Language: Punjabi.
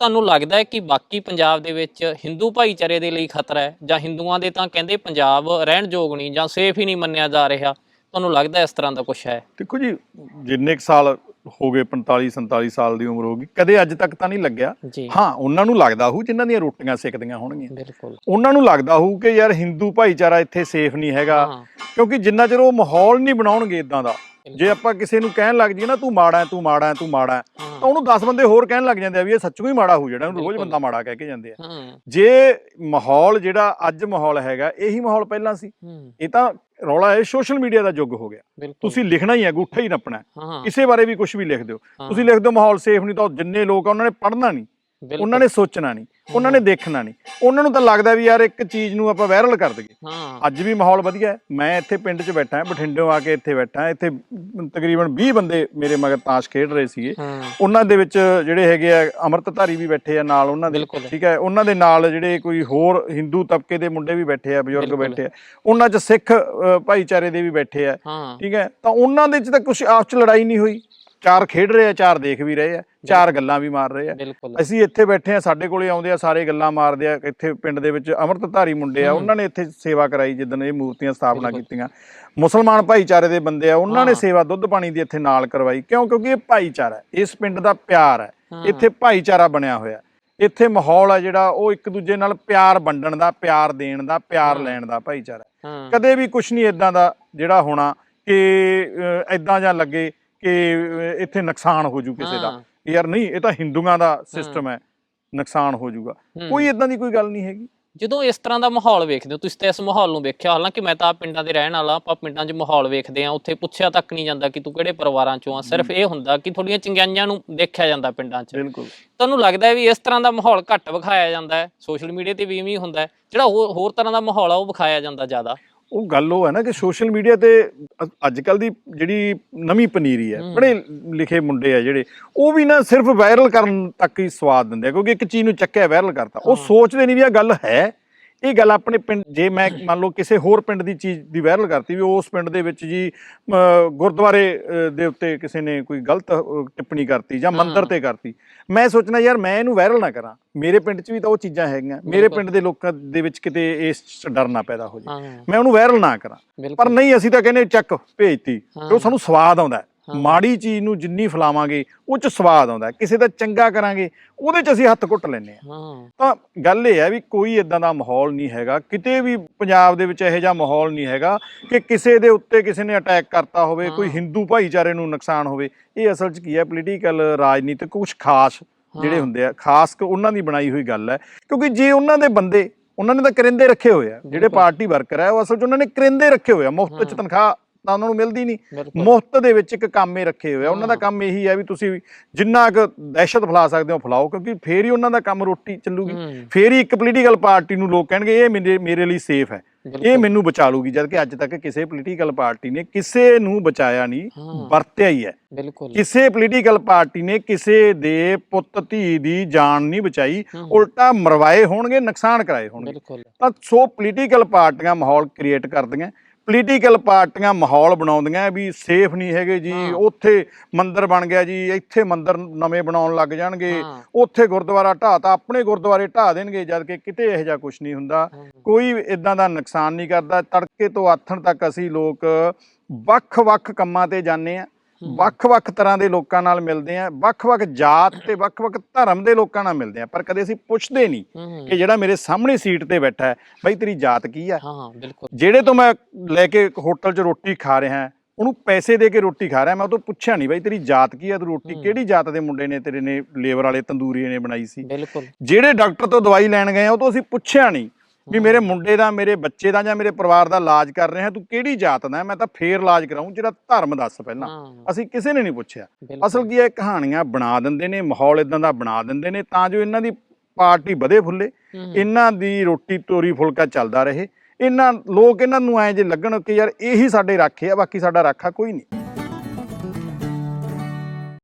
ਤੁਹਾਨੂੰ ਲੱਗਦਾ ਹੈ ਕਿ ਬਾਕੀ ਪੰਜਾਬ ਦੇ ਵਿੱਚ ਹਿੰਦੂ ਭਾਈਚਾਰੇ ਦੇ ਲਈ ਖਤਰਾ ਹੈ ਜਾਂ ਹਿੰਦੂਆਂ ਦੇ ਤਾਂ ਕਹਿੰਦੇ ਪੰਜਾਬ ਰਹਿਣ ਯੋਗ ਨਹੀਂ ਜਾਂ ਸੇਫ ਹੀ ਨਹੀਂ ਮੰਨਿਆ ਜਾ ਰਿਹਾ? ਤੁਹਾਨੂੰ ਲੱਗਦਾ ਇਸ ਤਰ੍ਹਾਂ ਦਾ ਕੁਝ ਹੈ? ਦੇਖੋ ਜੀ ਜਿੰਨੇ ਕੁ ਸਾਲ ਹੋ ਗਏ 45 47 ਸਾਲ ਦੀ ਉਮਰ ਹੋ ਗਈ ਕਦੇ ਅੱਜ ਤੱਕ ਤਾਂ ਨਹੀਂ ਲੱਗਿਆ। ਜੀ। ਹਾਂ ਉਹਨਾਂ ਨੂੰ ਲੱਗਦਾ ਹੋਊ ਜਿਨ੍ਹਾਂ ਦੀਆਂ ਰੋਟੀਆਂ ਸਿੱਕਦੀਆਂ ਹੋਣਗੀਆਂ। ਬਿਲਕੁਲ। ਉਹਨਾਂ ਨੂੰ ਲੱਗਦਾ ਹੋਊ ਕਿ ਯਾਰ ਹਿੰਦੂ ਭਾਈਚਾਰਾ ਇੱਥੇ ਸੇਫ ਨਹੀਂ ਹੈਗਾ ਹਾਂ। ਕਿਉਂਕਿ ਜਿੰਨਾ ਚਿਰ ਉਹ ਮਾਹੌਲ ਨਹੀਂ ਬਣਾਉਣਗੇ ਇਦਾਂ ਦਾ ਜੇ ਆਪਾਂ ਕਿਸੇ ਨੂੰ ਕਹਿਣ ਲੱਗ ਜਾਈਏ ਨਾ ਤੂੰ ਮਾੜਾ ਹੈ ਤੂੰ ਮਾੜਾ ਹੈ ਤੂੰ ਮਾੜਾ ਹੈ ਤਾਂ ਉਹਨੂੰ 10 ਬੰਦੇ ਹੋਰ ਕਹਿਣ ਲੱਗ ਜਾਂਦੇ ਆ ਵੀ ਇਹ ਸੱਚੂ ਹੀ ਮਾੜਾ ਹੋ ਜਿਹੜਾ ਉਹਨੂੰ ਰੋਜ਼। ਬੰਦਾ ਮਾੜਾ ਕਹਿ ਕੇ ਜਾਂਦੇ ਆ। ਜੇ ਮਾਹੌਲ ਜਿਹੜਾ ਅੱਜ ਮਾਹੌਲ ਹੈਗਾ ਇਹੀ ਮਾਹੌਲ ਪਹਿਲਾਂ ਸੀ। ਇਹ ਤਾਂ ਰੌਲਾ ਹੈ ਸੋਸ਼ਲ ਮੀਡੀਆ ਦਾ ਯੁੱਗ ਹੋ ਗਿਆ। ਤੁਸੀਂ ਲਿਖਣਾ ਹੀ ਹੈ ਗੁੱਠਾ ਹੀ ਨੱਪਣਾ। ਕਿਸੇ ਬਾਰੇ ਵੀ ਕੁਝ ਵੀ ਲਿਖ ਦਿਓ। ਤੁਸੀਂ ਲਿਖ ਦਿਓ ਮਾਹੌਲ ਸੇਫ ਨਹੀਂ ਤਾਂ ਜਿੰਨੇ ਲੋਕ ਆ ਉਹਨਾਂ ਨੇ ਪੜ੍ਹਨਾ ਨਹੀਂ। ਉਹਨਾਂ ਨੇ ਸੋਚਣਾ ਨਹੀਂ ਉਹਨਾਂ ਨੇ ਦੇਖਣਾ ਨਹੀਂ। ਉਹਨਾਂ ਨੂੰ ਤਾਂ ਲੱਗਦਾ ਵੀ ਯਾਰ ਇੱਕ ਚੀਜ਼ ਨੂੰ ਆਪਾਂ ਵਾਇਰਲ ਕਰ ਦਈਏ। ਹਾਂ। ਅੱਜ ਵੀ ਮਾਹੌਲ ਵਧੀਆ ਹੈ ਮੈਂ ਇੱਥੇ ਪਿੰਡ 'ਚ ਬੈਠਾ ਹਾਂ ਬਠਿੰਡਿਓਂ ਆ ਕੇ ਇੱਥੇ ਬੈਠਾ। ਇੱਥੇ ਤਕਰੀਬਨ 20 ਬੰਦੇ ਮੇਰੇ ਮਗਰ ਤਾਸ਼ ਖੇਡ ਰਹੇ ਸੀਗੇ। ਉਹਨਾਂ ਦੇ ਵਿੱਚ ਜਿਹੜੇ ਹੈਗੇ ਆ ਅੰਮ੍ਰਿਤਧਾਰੀ ਵੀ ਬੈਠੇ ਆ ਨਾਲ ਉਹਨਾਂ ਦੇ। ਠੀਕ ਹੈ ਉਹਨਾਂ ਦੇ ਨਾਲ ਜਿਹੜੇ ਕੋਈ ਹੋਰ ਹਿੰਦੂ ਤਬਕੇ ਦੇ ਮੁੰਡੇ ਵੀ ਬੈਠੇ ਆ ਬਜ਼ੁਰਗ। ਬੈਠੇ ਆ ਉਹਨਾਂ 'ਚ ਸਿੱਖ ਭਾਈਚਾਰੇ ਦੇ ਵੀ ਬੈਠੇ ਆ। ਠੀਕ ਹੈ ਤਾਂ ਉਹਨਾਂ ਦੇ 'ਚ ਤਾਂ ਕੁਝ ਆਪਸ 'ਚ ਲੜਾਈ ਨਹੀਂ ਹੋਈ। ਚਾਰ ਖੇਡ ਰਹੇ ਆ ਚਾਰ ਦੇਖ ਵੀ ਰਹੇ ਆ। ਚਾਰ ਗੱਲਾਂ ਵੀ ਮਾਰ ਰਹੇ ਆ। ਅਸੀਂ ਇੱਥੇ ਬੈਠੇ ਆ ਸਾਡੇ ਕੋਲੇ ਆਉਂਦੇ ਆ ਸਾਰੇ ਗੱਲਾਂ ਮਾਰਦੇ ਆ। ਇੱਥੇ ਪਿੰਡ ਦੇ ਵਿੱਚ ਅੰਮ੍ਰਿਤਧਾਰੀ ਮੁੰਡੇ ਆ। ਉਹਨਾਂ ਨੇ ਇੱਥੇ ਸੇਵਾ ਕਰਾਈ ਜਿੱਦਣ ਇਹ ਮੂਰਤੀਆਂ ਸਥਾਪਨਾ। ਕੀਤੀਆਂ। ਮੁਸਲਮਾਨ ਭਾਈਚਾਰੇ ਦੇ ਬੰਦੇ ਆ ਉਹਨਾਂ ਨੇ। ਸੇਵਾ ਦੁੱਧ ਪਾਣੀ ਦੀ ਇੱਥੇ ਨਾਲ ਕਰਵਾਈ। ਕਿਉਂ? ਕਿਉਂਕਿ ਇਹ ਭਾਈਚਾਰਾ ਹੈ ਇਸ ਪਿੰਡ ਦਾ ਪਿਆਰ ਹੈ। ਇੱਥੇ ਭਾਈਚਾਰਾ ਬਣਿਆ ਹੋਇਆ ਇੱਥੇ ਮਾਹੌਲ ਆ ਜਿਹੜਾ ਉਹ ਇੱਕ ਦੂਜੇ ਨਾਲ ਪਿਆਰ ਵੰਡਣ ਦਾ ਪਿਆਰ ਦੇਣ ਦਾ ਪਿਆਰ। ਲੈਣ ਦਾ ਭਾਈਚਾਰਾ ਕਦੇ ਵੀ ਕੁਝ ਨਹੀਂ ਇਦਾਂ ਦਾ ਜਿਹੜਾ ਹੋਣਾ ਕਿ ਇਦਾਂ ਜਾਂ ਲੱਗੇ ਕਿ ਇੱਥੇ ਨੁਕਸਾਨ ਹੋ ਜੂ ਕਿਸੇ ਦਾ। ਯਾਰ ਨਹੀਂ ਇਹ ਤਾਂ ਹਿੰਦੂਆਂ ਦਾ ਸਿਸਟਮ ਹੈ। ਨੁਕਸਾਨ ਹੋ ਜਾਊਗਾ। ਕੋਈ ਇਦਾਂ ਦੀ ਕੋਈ ਗੱਲ ਨਹੀਂ ਹੈਗੀ। ਜਦੋਂ ਇਸ ਤਰ੍ਹਾਂ ਦਾ ਮਾਹੌਲ ਵੇਖਦੇ ਹੋ ਤੁਸੀਂ ਤਾਂ ਇਸ ਮਾਹੌਲ ਨੂੰ ਵੇਖਿਆ ਹਾਲਾਂਕਿ ਮੈਂ ਤਾਂ ਪਿੰਡਾਂ ਦੇ ਰਹਿਣ ਵਾਲਾ ਆਪਾਂ ਪਿੰਡਾਂ 'ਚ ਮਾਹੌਲ ਵੇਖਦੇ ਆ ਉੱਥੇ ਪੁੱਛਿਆ ਤੱਕ ਨਹੀਂ ਜਾਂਦਾ ਕਿ ਤੂੰ ਕਿਹੜੇ ਪਰਿਵਾਰਾਂ 'ਚੋਂ ਆ। ਸਿਰਫ ਇਹ ਹੁੰਦਾ ਕਿ ਥੋੜੀਆਂ ਚੰਗਿਆਈਆਂ ਨੂੰ ਦੇਖਿਆ ਜਾਂਦਾ ਪਿੰਡਾਂ 'ਚ। ਬਿਲਕੁਲ। ਤੁਹਾਨੂੰ ਲੱਗਦਾ ਹੈ ਵੀ ਇਸ ਤਰ੍ਹਾਂ ਦਾ ਮਾਹੌਲ ਘੱਟ ਵਿਖਾਇਆ ਜਾਂਦਾ ਹੈ? ਸੋਸ਼ਲ ਮੀਡੀਆ ਤੇ ਵੀ ਇਵੇਂ ਹੀ ਹੁੰਦਾ ਹੈ। ਜਿਹੜਾ ਹੋਰ ਹੋਰ ਤਰ੍ਹਾਂ ਦਾ ਮਾਹੌਲ ਆ ਉਹ ਵਿਖਾਇਆ ਜਾਂਦਾ ਜ਼ਿਆਦਾ। ਉਹ ਗੱਲ ਉਹ ਹੈ ਨਾ ਕਿ ਸੋਸ਼ਲ ਮੀਡੀਆ ਤੇ ਅੱਜ ਕੱਲ ਦੀ ਜਿਹੜੀ ਨਵੀਂ ਪਨੀਰੀ ਹੈ। ਪੜ੍ਹੇ ਲਿਖੇ ਮੁੰਡੇ ਆ ਜਿਹੜੇ ਉਹ ਵੀ ਨਾ ਸਿਰਫ ਵਾਇਰਲ ਕਰਨ ਤੱਕ ਹੀ ਸਵਾਦ ਦਿੰਦੇ ਆ ਕਿਉਂਕਿ ਇੱਕ ਚੀਜ਼ ਨੂੰ ਚੱਕਿਆ ਵਾਇਰਲ ਕਰਤਾ ਉਹ। ਸੋਚਦੇ ਨਹੀਂ ਵੀ ਇਹ ਗੱਲ ਹੈ ਇਹ ਗੱਲ ਆਪਣੇ ਪਿੰਡ ਜੇ ਮੈਂ ਮੰਨ ਲਓ ਕਿਸੇ ਹੋਰ ਪਿੰਡ ਦੀ ਚੀਜ਼ ਦੀ ਵਾਇਰਲ ਕਰਤੀ ਵੀ ਉਸ ਪਿੰਡ ਦੇ ਵਿੱਚ ਜੀ ਗੁਰਦੁਆਰੇ ਦੇ ਉੱਤੇ ਕਿਸੇ ਨੇ ਕੋਈ ਗਲਤ ਟਿੱਪਣੀ ਕਰਤੀ ਜਾਂ ਮੰਦਿਰ। ਤੇ ਕਰਤੀ ਮੈਂ ਸੋਚਣਾ ਯਾਰ ਮੈਂ ਇਹਨੂੰ ਵਾਇਰਲ ਨਾ ਕਰਾਂ ਮੇਰੇ ਪਿੰਡ 'ਚ ਵੀ ਤਾਂ ਉਹ ਚੀਜ਼ਾਂ ਹੈਗੀਆਂ ਮੇਰੇ। ਪਿੰਡ ਦੇ ਲੋਕਾਂ ਦੇ ਵਿੱਚ ਕਿਤੇ ਇਸ ਡਰ ਨਾ ਪੈਦਾ ਹੋ ਹਾਂ ਮੈਂ ਉਹਨੂੰ ਵਾਇਰਲ ਨਾ ਕਰਾਂ ਪਰ ਨਹੀਂ ਅਸੀਂ ਤਾਂ ਕਹਿੰਦੇ ਚੱਕ ਭੇਜਤੀ ਉਹ। ਸਾਨੂੰ ਸਵਾਦ ਆਉਂਦਾ। ਮਾੜੀ ਚੀਜ਼ ਨੂੰ ਜਿੰਨੀ ਫਲਾਵਾਂਗੇ ਉਹ ਚ ਸਵਾਦ ਆਉਂਦਾ। ਕਿਸੇ ਦਾ ਚੰਗਾ ਕਰਾਂਗੇ ਉਹਦੇ ਚ ਅਸੀਂ ਹੱਥ ਘੁੱਟ ਲੈਂਦੇ ਹਾਂ ਹਾਂ ਤਾਂ ਗੱਲ ਇਹ ਹੈ ਵੀ ਕੋਈ ਇਦਾਂ ਦਾ ਮਾਹੌਲ ਨਹੀਂ ਹੈਗਾ ਕਿਤੇ ਵੀ ਪੰਜਾਬ ਦੇ ਵਿੱਚ ਇਹੋ ਜਿਹਾ ਮਾਹੌਲ ਨਹੀਂ ਹੈਗਾ ਕਿ ਕਿਸੇ ਦੇ ਉੱਤੇ ਕਿਸੇ ਨੇ ਅਟੈਕ ਕਰਤਾ ਹੋਵੇ ਕੋਈ। ਹਿੰਦੂ ਭਾਈਚਾਰੇ ਨੂੰ ਨੁਕਸਾਨ ਹੋਵੇ ਇਹ ਅਸਲ 'ਚ ਕੀ ਹੈ ਪੋਲੀਟੀਕਲ ਰਾਜਨੀਤਿਕ ਕੁਝ ਖਾਸ ਜਿਹੜੇ। ਹੁੰਦੇ ਆ ਖਾਸ ਕਿ ਉਹਨਾਂ ਦੀ ਬਣਾਈ ਹੋਈ ਗੱਲ ਹੈ ਕਿਉਂਕਿ ਜੇ ਉਹਨਾਂ ਦੇ ਬੰਦੇ ਉਹਨਾਂ ਨੇ ਤਾਂ ਕਰਿੰਦੇ ਰੱਖੇ ਹੋਏ ਆ ਜਿਹੜੇ। ਪਾਰਟੀ ਵਰਕਰ ਹੈ ਉਹ ਅਸਲ 'ਚ ਉਹਨਾਂ ਨੇ ਕਰਿੰਦੇ ਰੱਖੇ ਹੋਏ ਆ ਮੁਫਤ 'ਚ। ਤਨਖਾਹ ਤਾਂ ਉਹਨਾਂ ਨੂੰ ਮਿਲਦੀ ਨਹੀਂ। ਮੁਫਤ ਦੇ ਵਿੱਚ ਇੱਕ ਕੰਮੇ ਰੱਖੇ ਹੋਏ ਆ। ਉਹਨਾਂ ਦਾ। ਕੰਮ ਇਹੀ ਹੈ ਵੀ ਤੁਸੀਂ ਜਿੰਨਾ ਕੁ ਦਹਿਸ਼ਤ ਫੈਲਾ ਸਕਦੇ ਹੋ ਫੈਲਾਓ ਕਿਉਂਕਿ ਫੇਰ ਹੀ ਉਹਨਾਂ ਦਾ ਕੰਮ ਰੋਟੀ ਚੱਲੂਗੀ। ਫੇਰ ਹੀ ਇੱਕ ਪੋਲੀਟੀਕਲ ਪਾਰਟੀ ਨੂੰ ਲੋਕ ਕਹਿਣਗੇ ਇਹ ਮੇਰੇ ਮੇਰੇ ਲਈ ਸੇਫ ਹੈ। ਇਹ। ਮੈਨੂੰ ਬਚਾ ਲੂਗੀ ਜਦ ਕਿ ਅੱਜ ਤੱਕ ਕਿਸੇ ਪੋਲੀਟੀਕਲ ਪਾਰਟੀ ਨੇ ਕਿਸੇ ਨੂੰ ਬਚਾਇਆ ਨਹੀਂ। ਵਰਤਿਆ ਹੀ ਹੈ। ਬਿਲਕੁਲ। ਕਿਸੇ ਪੋਲੀਟੀਕਲ ਪਾਰਟੀ ਨੇ ਕਿਸੇ ਦੇ ਪੁੱਤ ਧੀ ਦੀ ਜਾਨ ਨਹੀਂ ਬਚਾਈ। ਉਲਟਾ ਮਰਵਾਏ ਹੋਣਗੇ ਨੁਕਸਾਨ ਕਰਾਏ ਹੋਣਗੇ। ਤਾਂ ਸੋ ਪੋਲੀਟੀਕਲ ਪਾਰਟੀਆਂ ਮਾਹੌਲ ਕ੍ਰੀਏਟ ਕਰਦੀਆਂ। ਪੋਲੀਟੀਕਲ ਪਾਰਟੀਆਂ ਮਾਹੌਲ ਬਣਾਉਂਦੀਆਂ ਵੀ ਸੇਫ ਨਹੀਂ ਹੈਗੇ ਜੀ। ਉੱਥੇ ਮੰਦਿਰ ਬਣ ਗਿਆ ਜੀ ਇੱਥੇ ਮੰਦਿਰ ਨਵੇਂ ਬਣਾਉਣ ਲੱਗ ਜਾਣਗੇ। ਉੱਥੇ ਗੁਰਦੁਆਰਾ ਢਾਹ ਤਾਂ ਆਪਣੇ ਗੁਰਦੁਆਰੇ ਢਾਹ ਦੇਣਗੇ ਜਦ ਕਿ ਕਿਤੇ ਇਹੋ ਜਿਹਾ ਕੁਝ ਨਹੀਂ ਹੁੰਦਾ। ਕੋਈ ਇਦਾਂ ਦਾ ਨੁਕਸਾਨ ਨਹੀਂ ਕਰਦਾ ਤੜਕੇ ਤੋਂ ਆਥਣ ਤੱਕ ਅਸੀਂ ਲੋਕ ਵੱਖ-ਵੱਖ ਕੰਮਾਂ ਤੇ ਜਾਂਦੇ ਆ। ਵੱਖ-ਵੱਖ ਤਰ੍ਹਾਂ ਦੇ ਲੋਕਾਂ ਨਾਲ ਮਿਲਦੇ ਆ ਵੱਖ-ਵੱਖ ਜਾਤ ਤੇ ਵੱਖ-ਵੱਖ ਧਰਮ ਦੇ ਲੋਕਾਂ ਨਾਲ ਮਿਲਦੇ ਆ ਪਰ ਕਦੇ ਅਸੀਂ ਪੁੱਛਦੇ ਨਹੀਂ ਹੂੰ, ਕਿ ਜਿਹੜਾ ਮੇਰੇ ਸਾਹਮਣੇ ਸੀਟ ਤੇ ਬੈਠਾ ਹੈ ਬਈ ਤੇਰੀ ਜਾਤ ਕੀ ਆ? ਹਾਂ ਬਿਲਕੁਲ। ਜਿਹੜੇ ਤੋਂ ਮੈਂ ਲੈ ਕੇ ਹੋਟਲ 'ਚ ਰੋਟੀ ਖਾ ਰਿਹਾ ਉਹਨੂੰ ਪੈਸੇ ਦੇ ਕੇ ਰੋਟੀ ਖਾ ਰਿਹਾ ਮੈਂ ਉਹ ਤੋਂ ਪੁੱਛਿਆ ਨਹੀਂ ਬਈ ਤੇਰੀ ਜਾਤ ਕੀ ਆ ਤੂੰ ਰੋਟੀ? ਹੂੰ। ਕਿਹੜੀ ਜਾਤ ਦੇ ਮੁੰਡੇ ਨੇ ਤੇਰੇ ਨੇ ਲੇਬਰ ਵਾਲੇ ਤੰਦੂਰੀ ਨੇ ਬਣਾਈ ਸੀ? ਬਿਲਕੁਲ। ਜਿਹੜੇ ਡਾਕਟਰ ਤੋਂ ਦਵਾਈ ਲੈਣ ਗਏ ਆ ਉਹ ਤੋਂ ਅਸੀਂ ਪੁੱਛਿਆ ਨਹੀਂ। ਵੀ ਮੇਰੇ ਮੁੰਡੇ ਦਾ ਮੇਰੇ ਬੱਚੇ ਦਾ ਜਾਂ ਮੇਰੇ ਪਰਿਵਾਰ ਦਾ ਇਲਾਜ ਕਰ ਰਹੇ ਹਾਂ ਤੂੰ ਕਿਹੜੀ ਜਾਤ ਦਾ ਹੈ? ਮੈਂ ਤਾਂ ਫੇਰ ਇਲਾਜ ਕਰਾਉਂ ਜਿਹੜਾ ਧਰਮ ਦੱਸ ਪਹਿਲਾਂ। ਹਾਂ। ਅਸੀਂ ਕਿਸੇ ਨੇ ਨਹੀਂ ਪੁੱਛਿਆ। ਬਿਲਕੁਲ। ਅਸਲ ਕੀ ਹੈ ਕਹਾਣੀਆਂ ਬਣਾ ਦਿੰਦੇ ਨੇ ਮਾਹੌਲ ਇਦਾਂ ਦਾ ਬਣਾ ਦਿੰਦੇ ਨੇ ਤਾਂ ਜੋ ਇਹਨਾਂ ਦੀ ਪਾਰਟੀ ਵਧੇ ਫੁੱਲੇ। ਇਹਨਾਂ ਦੀ ਰੋਟੀ ਤੋਰੀ ਫੁਲਕਾ ਚੱਲਦਾ ਰਹੇ। ਇਹਨਾਂ ਲੋਕ ਇਹਨਾਂ ਨੂੰ ਐਂ ਜੇ ਲੱਗਣ ਕਿ ਯਾਰ ਇਹੀ ਸਾਡੇ ਰਾਖੇ ਆ ਬਾਕੀ ਸਾਡਾ ਰਾਖਾ ਕੋਈ ਨਹੀਂ।